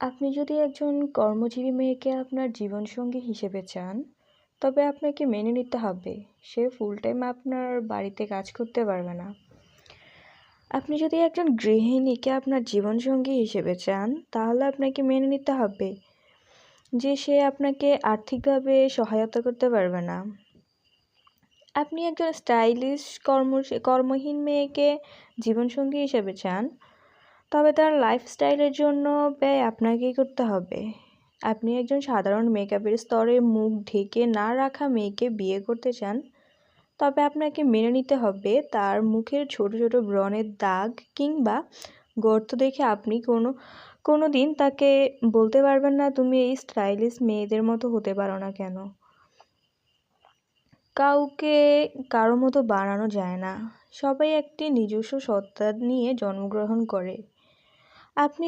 আপনি যদি একজন কর্মজীবী মেয়েকে আপনার জীবনসঙ্গী হিসেবে চান, তবে আপনাকে মেনে নিতে হবে। সে ফুল টাইম আপনার বাড়িতে কাজ করতে পারবে না। আপনি যদি একজন গৃহিণীকে আপনার জীবনসঙ্গী হিসেবে চান, তাহলে আপনাকে মেনে নিতে হবে যে সে আপনাকে আর্থিকভাবে সহায়তা করতে পারবে না। আপনি একজন স্টাইলিশ কর্ম কর্মহীন মেয়েকে জীবনসঙ্গী হিসেবে চান তবে তার লাইফস্টাইলের জন্য ব্যয় আপনাকেই করতে হবে। আপনি একজন সাধারণ মেকআপের স্তরে মুখ ঢেকে না রাখা মেয়েকে বিয়ে করতে চান, তবে আপনাকে মেনে নিতে হবে তার মুখের ছোট ছোট ব্রণের দাগ কিংবা গর্ত দেখে আপনি কোনো কোনো দিন তাকে বলতে পারবেন না, তুমি এই স্টাইলিশ মেয়েদের মতো হতে পারো না কেন? কাউকে কারও মতো বানানো যায় না। সবাই একটি নিজস্ব সত্তা নিয়ে জন্মগ্রহণ করে। আপনি